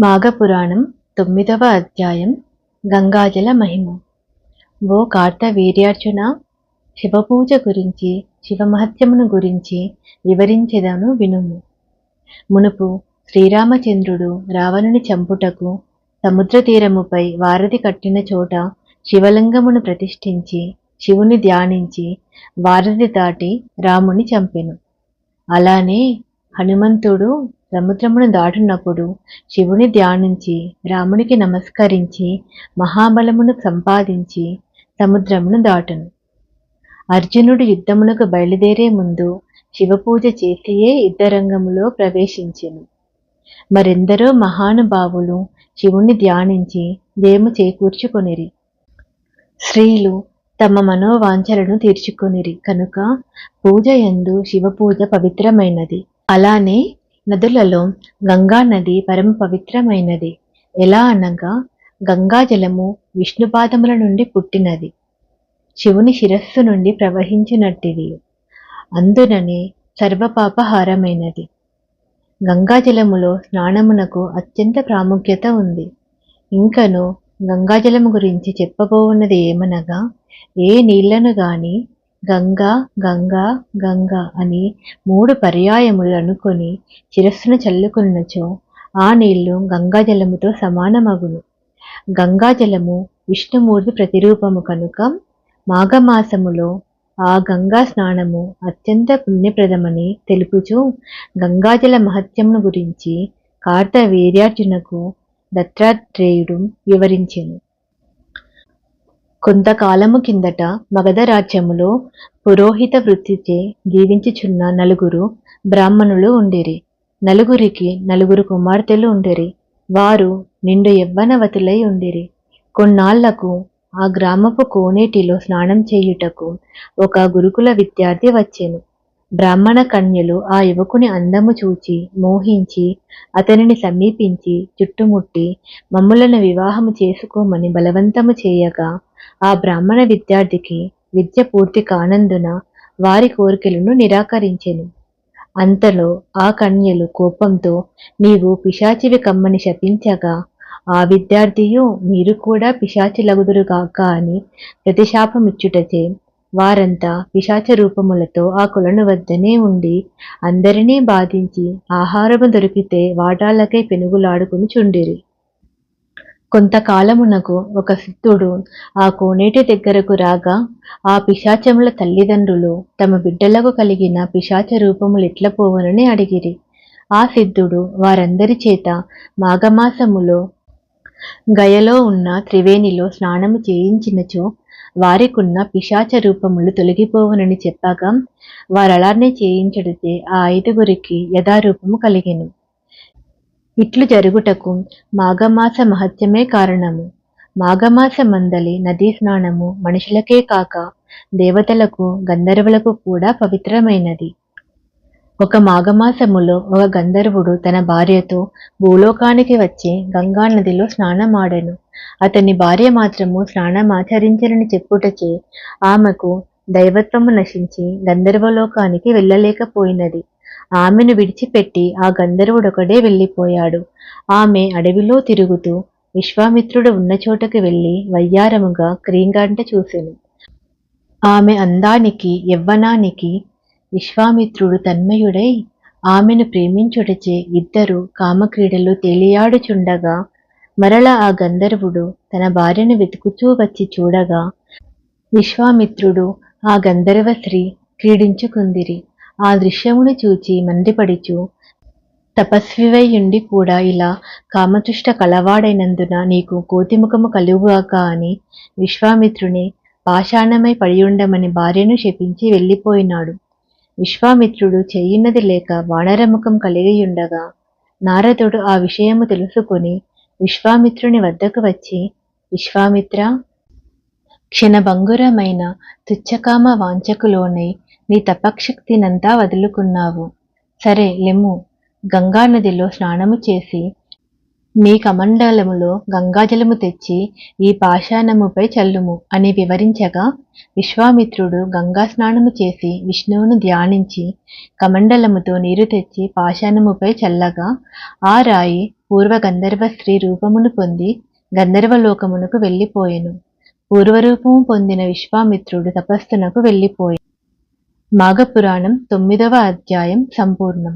మాఘపురాణం తొమ్మిదవ అధ్యాయం గంగాజల మహిమ. ఓ కార్తవీర్యార్జున శివపూజ గురించి శివమహత్యమును గురించి వివరించెదను వినుము. మునుపు శ్రీరామచంద్రుడు రావణుని చంపుటకు సముద్ర తీరముపై వారధి కట్టిన చోట శివలింగమును ప్రతిష్ఠించి శివుని ధ్యానించి వారధి దాటి రాముని చంపెను. అలానే హనుమంతుడు సముద్రమును దాటునప్పుడు శివుని ధ్యానించి రామునికి నమస్కరించి మహాబలమును సంపాదించి సముద్రమును దాటను. అర్జునుడు యుద్ధమునకు బయలుదేరే ముందు శివపూజ చేసియే యుద్ధరంగములో ప్రవేశించెను. మరెందరో మహానుభావులు శివుని ధ్యానించి జయము చేకూర్చుకొనిరి. స్త్రీలు తమ మనోవాంఛలను తీర్చుకొనిరి. కనుక పూజ యందు శివపూజ పవిత్రమైనది. అలానే నదులలో గంగా నది పరమ పవిత్రమైనది. ఎలా అనగా గంగాజలము విష్ణుపాదముల నుండి పుట్టినది. శివుని శిరస్సు నుండి ప్రవహించినట్టిది. అందుననే సర్వపాపహారమైనది. గంగాజలములో స్నానమునకు అత్యంత ప్రాముఖ్యత ఉంది. ఇంకను గంగాజలము గురించి చెప్పబోవున్నది ఏమనగా ఏ నీళ్ళను గాని గంగా గంగా గంగా అని మూడు పర్యాయములు అనుకొని శిరస్సును చల్లుకున్నచో ఆ నీళ్ళు గంగాజలముతో సమానమగును. గంగాజలము విష్ణుమూర్తి ప్రతిరూపము కనుక మాఘమాసములో ఆ గంగా స్నానము అత్యంత పుణ్యప్రదమని తెలుపుచూ గంగాజల మహత్యమును గురించి కార్తవీర్యార్జునకు దత్తాత్రేయుడు వివరించెను. కొంతకాలము కిందట మగధ రాజ్యములో పురోహిత వృత్తిచే జీవించుచున్న నలుగురు బ్రాహ్మణులు ఉండిరి. నలుగురికి నలుగురు కుమార్తెలు ఉండేరి. వారు నిండు యవ్వనవతులై ఉండిరి. కొన్నాళ్ళకు ఆ గ్రామపు కోనేటిలో స్నానం చేయుటకు ఒక గురుకుల విద్యార్థి వచ్చెను. బ్రాహ్మణ కన్యలు ఆ యువకుని అందము చూచి మోహించి అతనిని సమీపించి చుట్టుముట్టి మమ్ములను వివాహము చేసుకోమని బలవంతము చేయగా ఆ బ్రాహ్మణ విద్యార్థికి విద్య పూర్తి కానందున వారి కోరికలను నిరాకరించెను. అంతలో ఆ కన్యలు కోపంతో నీవు పిశాచివి కమ్మని శపించగా ఆ విద్యార్థియు మీరు కూడా పిశాచిలగుదురుగాక అని ప్రతిశాపమిచ్చుటచే వారంతా పిశాచ రూపములతో ఆ కొలను వద్దనే ఉండి అందరినీ బాధించి ఆహారము దొరికితే వాటాలకై పెనుగులాడుకుని చుండిరి. కొంతకాలమునకు ఒక సిద్ధుడు ఆ కోనేటి దగ్గరకు రాగా ఆ పిశాచముల తల్లిదండ్రులు తమ బిడ్డలకు కలిగిన పిశాచ రూపములు ఎట్ల పోవనని అడిగిరి ఆ సిద్ధుడు వారందరి చేత మాఘమాసములో గయలో ఉన్న త్రివేణిలో స్నానము చేయించినచో వారికున్న పిశాచ రూపములు తొలగిపోవునని చెప్పగా వారలానే చేయించడితే ఆ ఐదుగురికి యథారూపము కలిగెను. ఇట్లు జరుగుటకు మాఘమాస మహత్యమే కారణము. మాఘమాస మందలి నదీ స్నానము మనుషులకే కాక దేవతలకు గంధర్వులకు కూడా పవిత్రమైనది. ఒక మాఘమాసములో ఒక గంధర్వుడు తన భార్యతో భూలోకానికి వచ్చి గంగా నదిలో స్నానమాడెను. అతని భార్య మాత్రము స్నానమాచరించనని చెప్పుటచే ఆమెకు దైవత్వము నశించి గంధర్వలోకానికి వెళ్ళలేకపోయినది. ఆమెను విడిచిపెట్టి ఆ గంధర్వుడొకడే వెళ్ళిపోయాడు. ఆమె అడవిలో తిరుగుతూ విశ్వామిత్రుడు ఉన్న చోటకు వెళ్ళి వయ్యారముగా క్రీంగంట చూసెను. ఆమె అందానికి యవ్వనానికి విశ్వామిత్రుడు తన్మయుడై ఆమెను ప్రేమించుటచే ఇద్దరు కామక్రీడలు తేలియాడుచుండగా మరల ఆ గంధర్వుడు తన భార్యను వెతుకుతూ వచ్చి చూడగా విశ్వామిత్రుడు ఆ గంధర్వ స్త్రీ క్రీడించుకుందిరి. ఆ దృశ్యమును చూచి మండిపడిచు. తపస్వివైయుండి కూడా ఇలా కామతుష్ట కలవాడైనందున నీకు కోతిముఖము కలుగుగాక అని విశ్వామిత్రుని పాషాణమై పడియుండమని భార్యను శపించి వెళ్ళిపోయినాడు. విశ్వామిత్రుడు చెయ్యినది లేక వానరముఖం కలిగియుండగా నారదుడు ఆ విషయము తెలుసుకొని విశ్వామిత్రుని వద్దకు వచ్చి విశ్వామిత్ర క్షణభంగురమైన తుచ్చకామ వాంఛకులోనై నీ తపశక్తినంతా వదులుకున్నావు. సరే లెమ్ము. గంగానదిలో స్నానము చేసి నీ కమండలములో గంగాజలము తెచ్చి ఈ పాషాణముపై చల్లుము అని వివరించగా విశ్వామిత్రుడు గంగా స్నానము చేసి విష్ణువును ధ్యానించి కమండలముతో నీరు తెచ్చి పాషాణముపై చల్లగా ఆ రాయి పూర్వ గంధర్వ స్త్రీ రూపమును పొంది గంధర్వలోకమునకు వెళ్ళిపోయెను. పూర్వరూపము పొందిన విశ్వామిత్రుడు తపస్సునకు వెళ్ళిపోయి మాఘపురాణం తొమ్మిదవ అధ్యాయం సంపూర్ణం.